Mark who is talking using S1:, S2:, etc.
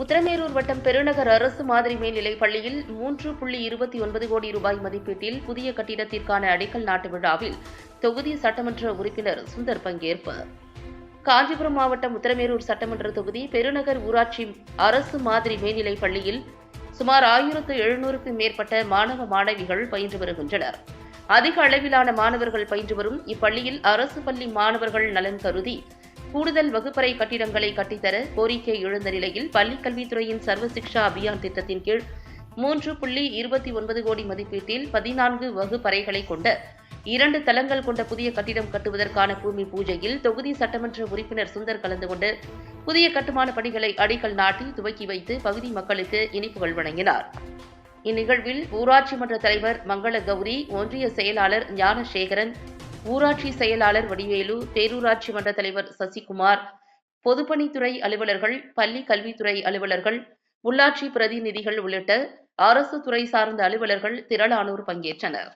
S1: உத்தரமேரூர் வட்டம் பெருநகர் அரசு மாதிரி மேல்நிலைப் பள்ளியில் மூன்று புள்ளி இருபத்தி ஒன்பது கோடி ரூபாய் மதிப்பீட்டில் புதிய கட்டிடத்திற்கான அடிக்கல் நாட்டு விழாவில் தொகுதி சட்டமன்ற உறுப்பினர் சுந்தர் பங்கேற்பு. காஞ்சிபுரம் மாவட்டம் உத்தரமேரூர் சட்டமன்ற தொகுதி பெருநகர் ஊராட்சி அரசு மாதிரி மேல்நிலைப் பள்ளியில் சுமார் ஆயிரத்து எழுநூறுக்கும் மேற்பட்ட மாணவ மாணவிகள் பயின்று வருகின்றனர். அதிக அளவிலான மாணவர்கள் பயின்று வரும் இப்பள்ளியில் அரசு பள்ளி மாணவர்கள் நலன் கருதி கூடுதல் வகுப்பறை கட்டிடங்களை கட்டித்தர கோரிக்கை எழுந்த நிலையில் பள்ளிக்கல்வித்துறையின் சர்வ சிக்ஷா அபியான் திட்டத்தின் கீழ் மூன்று புள்ளி இருபத்தி ஒன்பது கோடி மதிப்பீட்டில் பதினான்கு வகுப்பறைகளை கொண்ட இரண்டு தளங்கள் கொண்ட புதிய கட்டிடம் கட்டுவதற்கான பூமி பூஜையில் தொகுதி சட்டமன்ற உறுப்பினர் சுந்தர் கலந்து கொண்டு புதிய கட்டுமான பணிகளை அடிக்கல் நாட்டி துவக்கி வைத்து பகுதி மக்களுக்கு இனிப்புகள் வழங்கினார். இந்நிகழ்வில் ஊராட்சி மன்ற தலைவர் மங்கள கௌரி ஒன்றிய செயலாளர் ஞானசேகரன் ஊராட்சி செயலாளர் வடிவேலு பேரூராட்சி மன்ற தலைவர் சசிகுமார் பொதுப்பணித்துறை அலுவலர்கள் பள்ளி கல்வித்துறை அலுவலர்கள் உள்ளாட்சி பிரதிநிதிகள் உள்ளிட்ட அரசு துறை சார்ந்த அலுவலர்கள் திரளானோர் பங்கேற்றனர்.